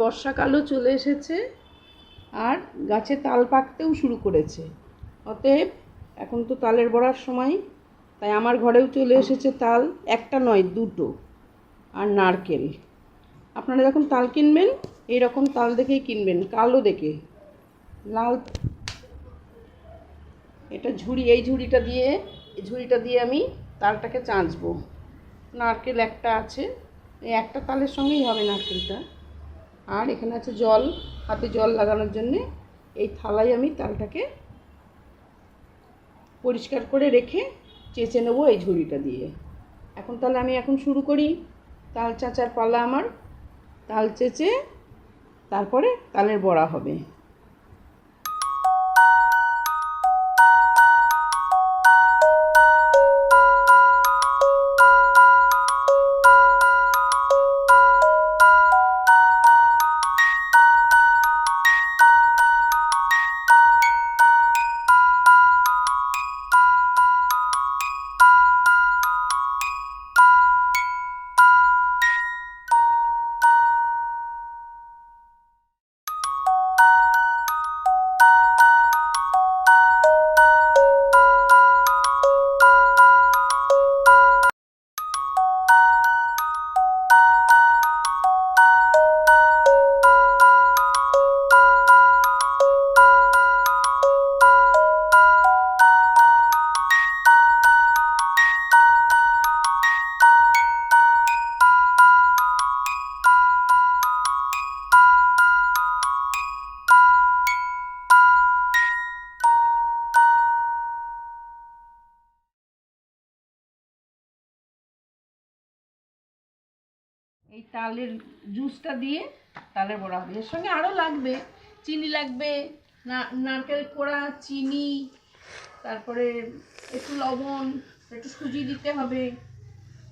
বর্ষাকালও চলে এসেছে আর গাছে তাল পাকতেও শুরু করেছে। অতএব এখন তো তালের বড়ার সময়, তাই আমার ঘরেও চলে এসেছে তাল, একটা নয়, দুটো আর নারকেল। আপনারা যখন তাল কিনবেন এই রকম তাল দেখেই কিনবেন, কালো দেখে। লাল এটা ঝুড়ি, এই ঝুড়িটা দিয়ে, এই ঝুড়িটা দিয়ে আমি তালটাকে চাঁচবো। নারকেল একটা আছে, এই একটা তালের সঙ্গেই হবে নারকেলটা। আর এখানে আছে জল, হাতে জল লাগানোর জন্যে। এই থালায় আমি তালটাকে পরিষ্কার করে রেখে চেঁচে নেব এই ঝুড়িটা দিয়ে। এখন তাহলে আমি এখন শুরু করি। তাল চাচার পালা আমার। তাল চেঁচে তারপরে তালের বড়া হবে। এই তালের জুসটা দিয়ে তালের বড়া হবে। এর সঙ্গে আরও লাগবে। চিনি লাগবে, না, নারকেল কোড়া, চিনি, তারপরে একটু লবণ, একটু সুজি দিতে হবে,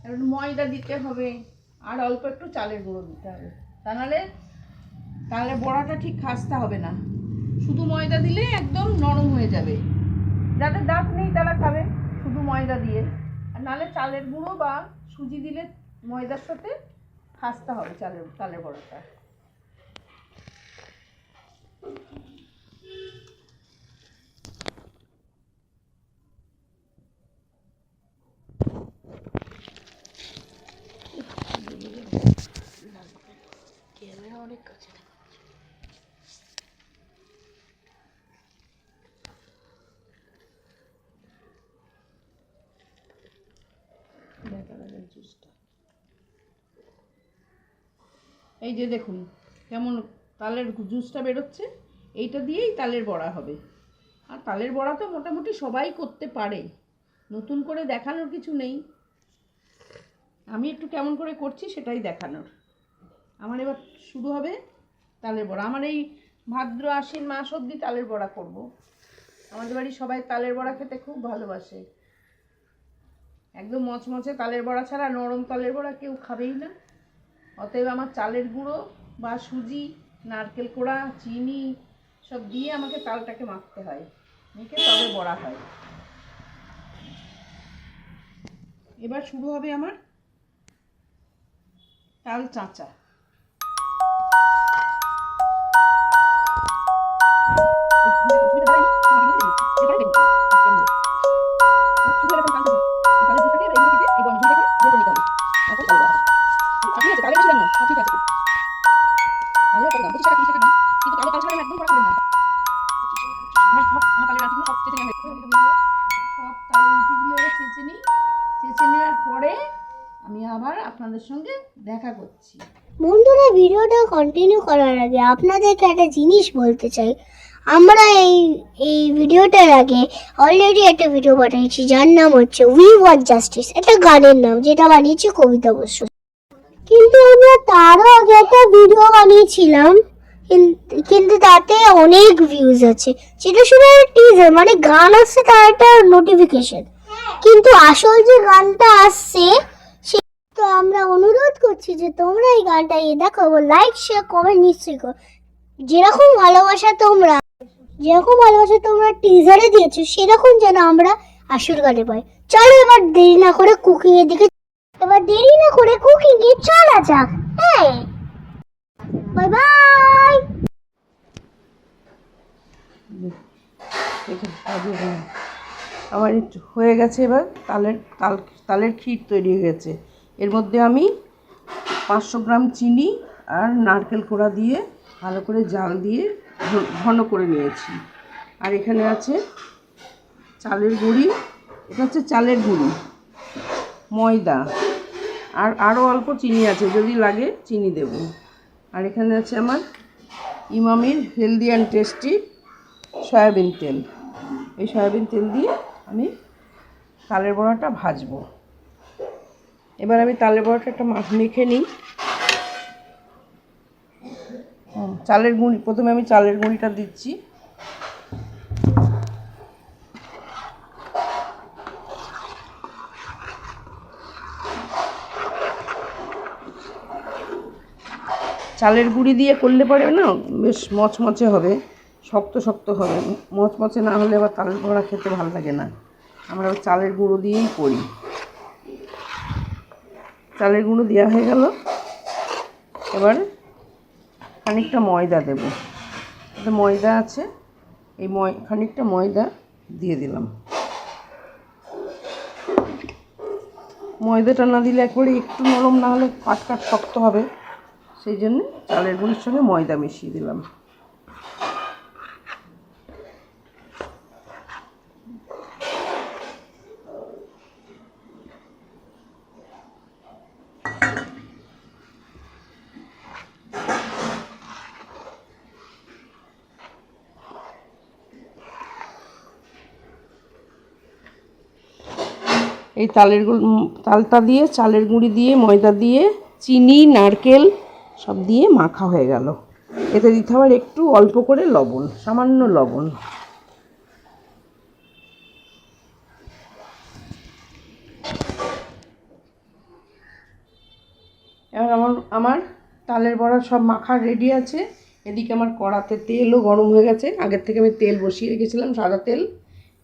একটু ময়দা দিতে হবে, আর অল্প একটু চালের গুঁড়ো দিতে হবে। তা নাহলে তাহলে বড়াটা ঠিক খাস্তা হবে না। শুধু ময়দা দিলে একদম নরম হয়ে যাবে। যাদের দাঁত নেই তারা খাবে শুধু ময়দা দিয়ে। আর নাহলে চালের গুঁড়ো বা সুজি দিলে ময়দার সাথে খাস্তা হবে চালের চালের বড়াটা। অনেক কাছে দেখা যাবে জুসটা এই যে দেখুন, কেমন তালের জুসটা বেরোচ্ছে, এইটা দিয়েই তালের বড়া হবে। আর তালের বড়া তো মোটামুটি সবাই করতে পারে। নতুন করে দেখানোর কিছু নেই। আমি একটু কেমন করে করছি সেটাই দেখানোর। আমার এবার শুরু হবে তালের বড়া। আমার এই ভাদ্র, আশ্বিন মাস অবধি তালের বড়া করব। আমাদের বাড়ি সবাই তালের বড়া খেতে খুব ভালোবাসে। একদম মচমচে তালের বড়া ছাড়া নরম তালের বড়া কেউ খাবেই না। অতএব আমার চালের গুঁড়ো বা সুজি, নারকেল কোড়া, চিনি সব দিয়ে আমাকে তালটাকে মাখতে হয়। মেখে তবে বড়া হয়। এবার শুরু হবে আমার তাল চাঁচা। বন্ধুরা, ভিডিওটা কন্টিনিউ করার আগে আপনাদেরকে একটা জিনিস বলতে চাই। আমরা এই এই ভিডিওটার আগে অলরেডি একটা ভিডিও পাঠিয়েছি যার নাম হচ্ছে উই ওয়ান্ট জাস্টিস একটা গানের নাম, যেটা বানিয়েছে কবিতা বসু। কিন্তু আমরা তারও আগে একটা ভিডিও বানিয়েছিলাম। কিন্তু তাতে অনেক ভিউজ আছে। যেটা শুধু টিজার মানে গান আসছে তার একটা নোটিফিকেশন কিন্তু আসল যে গানটা আসছে, সে তো আমরা অনুরোধ করছি যে তোমরা এই গানটা এ দেখো লাইক শেয়ার কমেন্ট নিশ্চয়ই করো। যেরকম ভালোবাসা তোমরা, যেরকম ভালোবাসা তোমরা টিজারে দিয়েছ, সেরকম যেন আমরা আসল গানে পাই। চলো এবার দেরি না করে কুকিং এর দিকে এবার দেরি না করে কুকিং এ চলা যাক। হ্যাঁ। বাই বাই কাজে আমার হয়ে গেছে এবার, তালের, তাল, তালের ক্ষীর তৈরি হয়ে গেছে। এর মধ্যে আমি পাঁচশো গ্রাম চিনি আর নারকেল কোড়া দিয়ে ভালো করে জাল দিয়ে ঘন করে নিয়েছি। আর এখানে আছে চালের গুঁড়ি, এটা হচ্ছে চালের গুঁড়ি, ময়দা। আর আরও অল্প চিনি আছে, যদি লাগে চিনি দেব। আর এখানে আছে আমার ইমামির হেলদি অ্যান্ড টেস্টি সয়াবিন তেল। এই সয়াবিন তেল দিয়ে আমি তালের বড়াটা ভাজবো। এবার আমি তালের বড়াটা একটা মাছ মেখে নিই। চালের গুঁড়ি প্রথমে আমি চালের গুঁড়িটা দিচ্ছি। চালের গুঁড়ি দিয়ে করলে পরে না বেশ মচমচে হবে। শক্ত শক্ত হবে। মচমচে না হলে আবার তালের বড়া খেতে ভালো লাগে না। আমরা চালের গুঁড়ো দিয়েই করি। চালের গুঁড়ো দেওয়া হয়ে গেল। এবার খানিকটা ময়দা দেব। এতে ময়দা আছে। এই ময়, খানিকটা ময়দা দিয়ে দিলাম। ময়দাটা না দিলে একবারে একটু নরম না হলে কাট কাট শক্ত হবে। সেই জন্য চালের গুঁড়ির সঙ্গে ময়দা মিশিয়ে দিলাম। এই তালের তালটা দিয়ে, চালের গুঁড়ি দিয়ে, ময়দা দিয়ে, চিনি, নারকেল সব দিয়ে মাখা হয়ে গেল। এতে দিতে হবে একটু অল্প করে লবণ, সামান্য লবণ। এবার আমার আমার তালের বড়া সব মাখা রেডি আছে। এদিকে আমার কড়াতে তেলও গরম হয়ে গেছে। আগের থেকে আমি তেল বসিয়ে রেখেছিলাম, সাদা তেল।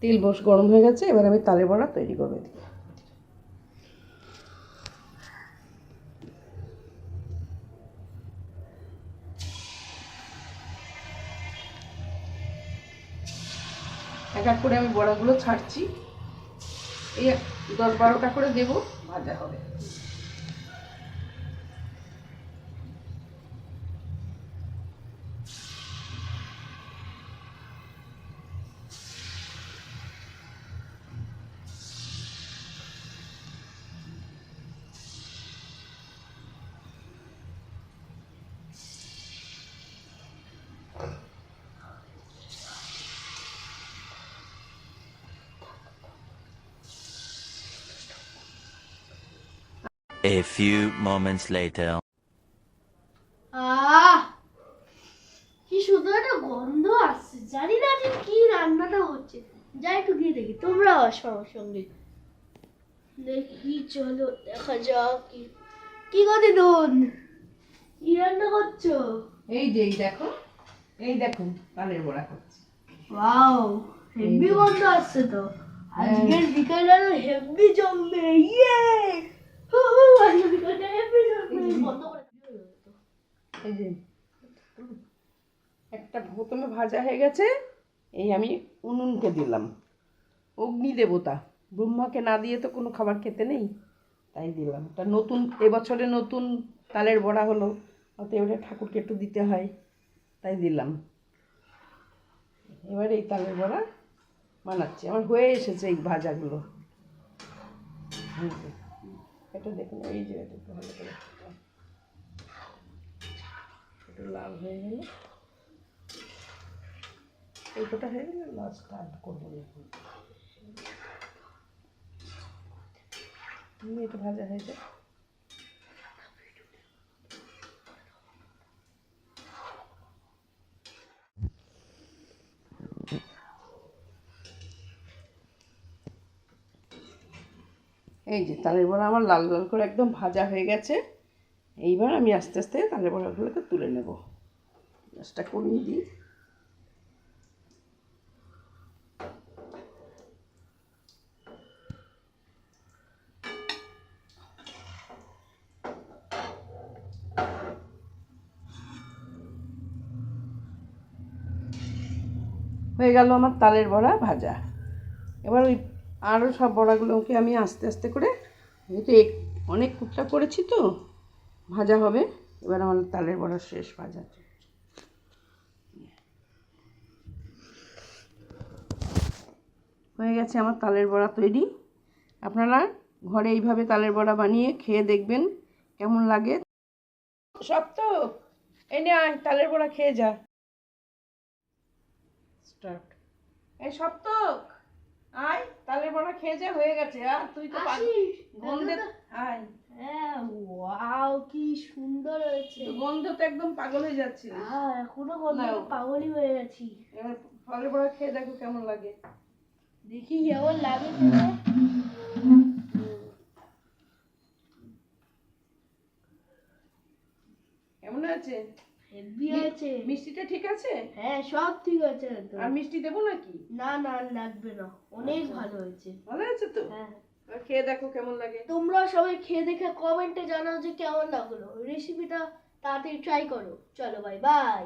তেল বস, গরম হয়ে গেছে। এবার আমি তালের বড়া তৈরি করব এদিকে। এক এক করে আমি বড়াগুলো ছাড়ছি। এই দশ বারোটা করে দেবো ভাজা হবে। A few moments later. আহ! কি সুন্দর একটা গন্ধ আসছে। জানি না যে কি রান্নাটা হচ্ছে। যাই একটু গিয়ে দেখি। তোমরা আসো আমার সঙ্গে। দেখি চলো দেখা যাক কি। কি গো দিদুন? কি রান্না করছ? এই যে এই দেখো। এই দেখুন তালের বড়া করছি। ওয়াও হেভি গন্ধ আসছে তো। আজকের বিকালটা হেভি জমবে। ইয়ে! একটা প্রথমে ভাজা হয়ে গেছে, এই আমি উনুনকে দিলাম। অগ্নি দেবতা, ব্রহ্মাকে না দিয়ে তো কোনো খাবার খেতে নেই, তাই দিলাম। তা নতুন, এবছরে নতুন তালের বড়া হলো, অতএব এটা ঠাকুরকে একটু দিতে হয়, তাই দিলাম। এবার এই তালের বড়া বানাচ্ছি। আমার হয়ে এসেছে এই ভাজাগুলো। এটা দেখুন, এই যে এটা একটু ভালো করে একটু লাল হয়ে গেল। এই কটা হয়ে গেলে লাস্ট স্টার্ট করব এখন। এটা ভাজা হয়ে যায় এই যে তালের বড়া আমার লাল লাল করে একদম ভাজা হয়ে গেছে। এইবার আমি আস্তে আস্তে তালের বড়াগুলোকে তুলে নেব। গ্যাসটা কমিয়ে দিই। হয়ে গেল আমার তালের বড়া ভাজা। এবার ওই আরও সব বড়াগুলোকে আমি আস্তে আস্তে করে যেহেতু অনেক কুটটা করেছি তো, ভাজা হবে। এবার আমার তালের বড়া শেষ ভাজা। হয়ে গেছে আমার তালের বড়া তৈরি। আপনারা ঘরে এইভাবে তালের বড়া বানিয়ে খেয়ে দেখবেন কেমন লাগে। সব তো, এই নে আয়, তালের বড়া খেয়ে যা। স্টার্ট এই সপ্তক। আয় তালের বড়া খেয়ে যা হয়ে গেছে আর তুই তো গন্ধে আয়। হ্যাঁ ওয়াও কি সুন্দর হয়েছে। গন্ধ তো একদম পাগল হয়ে যাচ্ছিস হ্যাঁ এখনও গন্ধ পাগলই হয়ে গেছি। এবার তালের বড়া খেয়ে দেখো কেমন লাগে। দেখি কেমন লাগে কেমন আছে হেভি মিষ্টিটা ঠিক আছে? হ্যাঁ সব ঠিক আছে আর মিষ্টি দেবো নাকি? না না লাগবে না। অনেক ভালো হয়েছে। ভালো আছে তো? হ্যাঁ। খেয়ে দেখো কেমন লাগে। তোমরা সবাই খেয়ে দেখে কমেন্টে জানাও যে কেমন লাগল। রেসিপিটা তাড়াতাড়ি ট্রাই করো। চলো বাই বাই